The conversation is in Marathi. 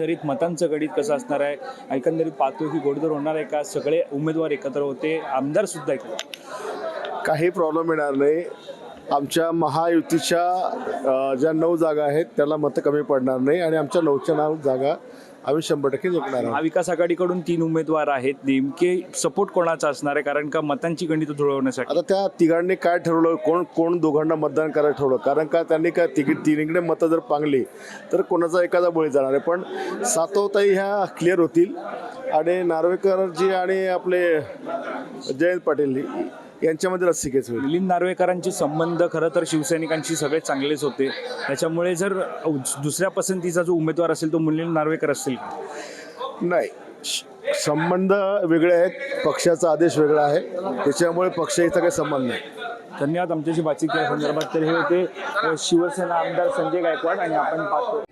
एकंदरीत मतांचं गणित कसं असणार आहे? एकंदरीत पाहतो की गोडदर होणार आहे का? सगळे उमेदवार एकत्र होते. आमदार सुद्धा एकत्र. काही प्रॉब्लेम येणार नाही. आमच्या महायुतीच्या ज्या नऊ जागा आहेत त्याला मतं कमी पडणार नाही आणि आमच्या नऊच्या नऊ जागा आम्ही शंभर टक्के जिंकणार आहोत. महाविकास आघाडीकडून तीन उमेदवार आहेत. नेमके सपोर्ट कोणाचा असणार आहे? कारण का मतांची गणित जुळवण्यासाठी? आता त्या तिघांनी काय ठरवलं? कोण कोण दोघांना मतदान करायला ठरवलं? कारण का त्यांनी काय तिघी तिन्हीकडे मतं जर पांगली तर कोणाचा एखादा बळी जाणार आहे. पण सातवताई ह्या क्लिअर होतील. आणि नार्वेकरजी आणि आपले जयंत पाटील यांच्यामध्ये रस्सिकेच होईल. मिलिंद नार्वेकरांचे संबंध खरं तर शिवसैनिकांशी सगळे चांगलेच होते. त्याच्यामुळे जर दुसऱ्या पसंतीचा जो उमेदवार असेल तो मिलिंद नार्वेकर असेल नाही. संबंध वेगळे आहेत पक्षाचा आदेश वेगळा आहे. त्याच्यामुळे पक्षाचा काही संबंध नाही. धन्यवाद आमच्याशी बातचीत केल्या संदर्भात तर हे होते शिवसेना आमदार संजय गायकवाड आणि आपण पाहतो